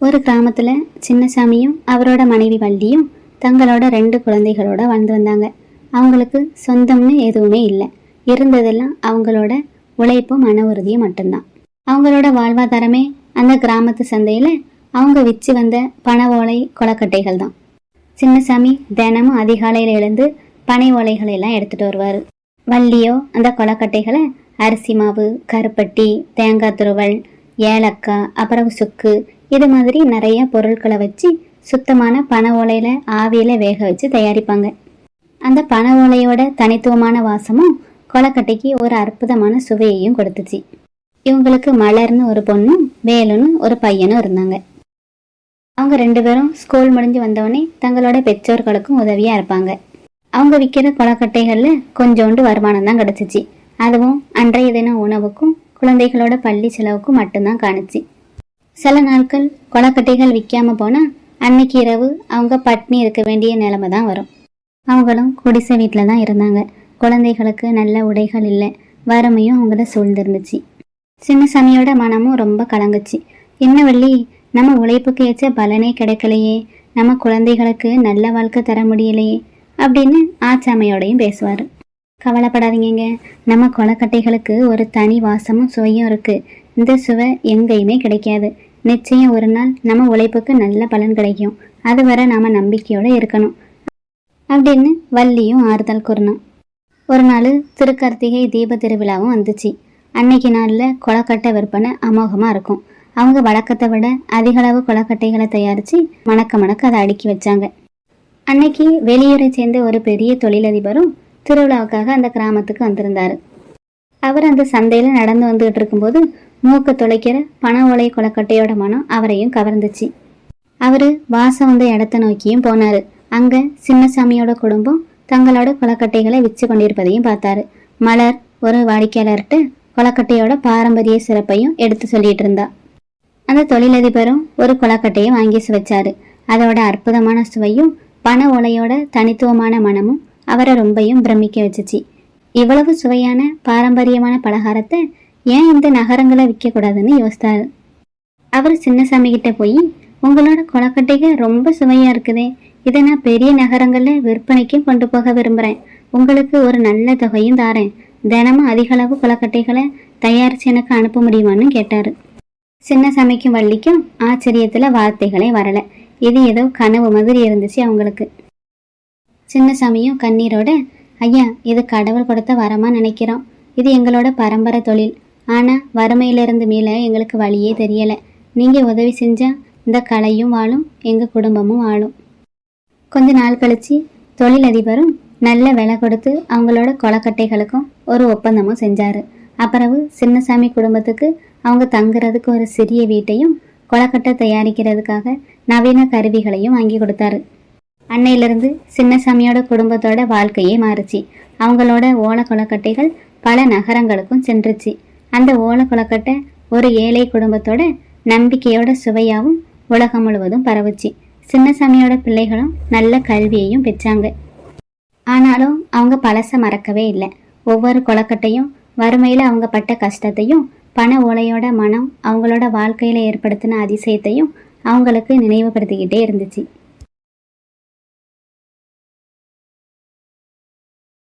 ஒரு கிராமத்தில் சின்னசாமியும் அவரோட மனைவி வள்ளியும் தங்களோட ரெண்டு குழந்தைகளோட வாழ்ந்து வந்தாங்க. அவங்களுக்கு சொந்தம்னு எதுவுமே இல்லை. இருந்ததெல்லாம் அவங்களோட உழைப்பும் மன உறுதியும் மட்டும்தான். அவங்களோட வாழ்வாதாரமே அந்த கிராமத்து சந்தையில் அவங்க விற்று வந்த பனை ஓலை கொலக்கட்டைகள் தான். சின்னசாமி தினமும் அதிகாலையில் எழுந்து பனை ஓலைகளை எல்லாம் எடுத்துட்டு வருவார். வள்ளியோ அந்த கொலக்கட்டைகளை அரிசி மாவு கருப்பட்டி தேங்காய் துருவல் ஏலக்காய் அப்புறம் சுக்கு இது மாதிரி நிறைய பொருட்களை வச்சு சுத்தமான பனை ஓலையில ஆவியில வேக வச்சு தயாரிப்பாங்க. அந்த பனை ஓலையோட தனித்துவமான வாசமும் கொலக்கட்டைக்கு ஒரு அற்புதமான சுவையையும் கொடுத்துச்சு. இவங்களுக்கு மலர்னு ஒரு பொண்ணும் வேலுன்னு ஒரு பையனும் இருந்தாங்க. அவங்க ரெண்டு பேரும் ஸ்கூல் முடிஞ்சு வந்தவொடனே தங்களோட பெற்றோர்களுக்கும் உதவியா இருப்பாங்க. அவங்க விற்கிற கொலக்கட்டைகள்ல கொஞ்சோண்டு வருமானம் தான் கிடச்சிச்சு. அதுவும் அன்றைய தினம் உணவுக்கும் குழந்தைகளோட பள்ளி செலவுக்கும் மட்டும்தான் காணுச்சு. சில நாட்கள் கொலக்கட்டைகள் விற்காம போனால் அன்னைக்கு இரவு அவங்க பட்னி இருக்க வேண்டிய நிலைமை தான் வரும். அவங்களும் குடிசை வீட்டில் தான் இருந்தாங்க. குழந்தைகளுக்கு நல்ல உடைகள் இல்லை. வறுமையும் அவங்கள சூழ்ந்திருந்துச்சு. சின்னசாமியோட மனமும் ரொம்ப கலங்குச்சு. என்ன வள்ளி நம்ம உழைப்புக்கு ஏற்ற பலனே கிடைக்கலையே. நம்ம குழந்தைகளுக்கு நல்ல வாழ்க்கை தர முடியலையே அப்படின்னு ஆச்சாமையோடையும் பேசுவார். கவலைப்படாதீங்க நம்ம கொலக்கட்டைகளுக்கு ஒரு தனி வாசமும் சுவையும் இருக்கு. இந்த சுவை எங்கேயுமே கிடைக்காது. நிச்சயம் ஒரு நாள் நம்ம உழைப்புக்கு நல்ல பலன் கிடைக்கும். அது வரை நாம நம்பிக்கையோட இருக்கணும். அப்படின்னு வள்ளியும் ஆறுதல் கூறினான். ஒரு நாள் திருக்கார்த்திகை தீப திருவிழாவும் வந்துச்சு. அன்னைக்கு நாளில் கொலக்கட்டை விற்பனை அமோகமாக இருக்கும். அவங்க வழக்கத்தை விட அதிக அளவு கொலக்கட்டைகளை தயாரித்து மணக்க மணக்க அதை அடுக்கி வச்சாங்க. அன்னைக்கு வெளியூரை சேர்ந்த ஒரு பெரிய தொழிலதிபரும் திருவிழாவுக்காக அந்த கிராமத்துக்கு வந்திருந்தாரு. அவர் அந்த சந்தையில் நடந்து வந்துகிட்டு இருக்கும்போது மூக்க துளைக்கிற பண ஓலை கொலக்கட்டையோட மனம் அவரையும் கவர்ந்துச்சு. அவரு வாசம் வந்த இடத்த நோக்கியும் போனாரு. அங்க சின்னசாமியோட குடும்பம் தங்களோட கொலக்கட்டைகளை விச்சு கொண்டிருப்பதையும் பார்த்தாரு. மலர் ஒரு வாடிக்கையாளர்கிட்ட கொலக்கட்டையோட பாரம்பரிய சிறப்பையும் எடுத்து சொல்லிட்டு இருந்தா. அந்த தொழிலதிபரும் ஒரு கொலக்கட்டையை வாங்கி சுவைச்சாரு. அதோட அற்புதமான சுவையும் பண ஓலையோட தனித்துவமான மனமும் அவரை ரொம்பையும் பிரமிக்க வச்சுச்சு. இவ்வளவு சுவையான பாரம்பரியமான பலகாரத்தை ஏன் இந்த நகரங்களை விற்கக்கூடாதுன்னு யோசித்தாரு அவர் சின்னசாமி கிட்ட போய் உங்களோட கொலக்கட்டைகள் ரொம்ப சுவையா இருக்குதே. இதை நான் பெரிய நகரங்கள்ல விற்பனைக்கும் கொண்டு போக விரும்புறேன். உங்களுக்கு ஒரு நல்ல தொகையும் தாரேன். தினமும் அதிக அளவு கொலக்கட்டைகளை தயாரிச்சு எனக்கு அனுப்ப முடியுமான்னு கேட்டாரு. சின்னசாமிக்கும் வள்ளிக்கும் ஆச்சரியத்துல வார்த்தைகளே வரல. இது ஏதோ கனவு மாதிரி இருந்துச்சு அவங்களுக்கு. சின்னசாமியும் கண்ணீரோட ஐயா இது கடவுள் கொடுத்த வரமா நினைக்கிறோம். இது எங்களோட பரம்பரை தொழில். ஆனால் வறுமையிலிருந்து மீள எங்களுக்கு வழியே தெரியலை. நீங்கள் உதவி செஞ்சால் இந்த கலையும் வாழும் எங்கள் குடும்பமும் வாழும். கொஞ்ச நாள் கழித்து தொழிலதிபரும் நல்ல விலை கொடுத்து அவங்களோட கொலக்கட்டைகளுக்கும் ஒரு ஒப்பந்தமும் செஞ்சார். அப்புறவு சின்னசாமி குடும்பத்துக்கு அவங்க தங்குறதுக்கு ஒரு சிறிய வீட்டையும் கொலக்கட்டை தயாரிக்கிறதுக்காக நவீன கருவிகளையும் வாங்கி கொடுத்தாரு. அன்னையிலிருந்து சின்னசாமியோட குடும்பத்தோட வாழ்க்கையே மாறுச்சு. அவங்களோட ஓலை கொலக்கட்டைகள் பல நகரங்களுக்கும் சென்றுச்சு. அந்த ஓலை கொலக்கட்டை ஒரு ஏழை குடும்பத்தோட நம்பிக்கையோட சுவையாகவும் உலகம் முழுவதும் பரவுச்சு. சின்னசாமியோட பிள்ளைகளும் நல்ல கல்வியையும் பெற்றாங்க. ஆனாலும் அவங்க பழச மறக்கவே இல்லை. ஒவ்வொரு கொலக்கட்டையும் வறுமையில் அவங்க பட்ட கஷ்டத்தையும் பண ஓலையோட மனம் அவங்களோட வாழ்க்கையில் ஏற்படுத்தின அதிசயத்தையும் அவங்களுக்கு நினைவுபடுத்திக்கிட்டே இருந்துச்சு.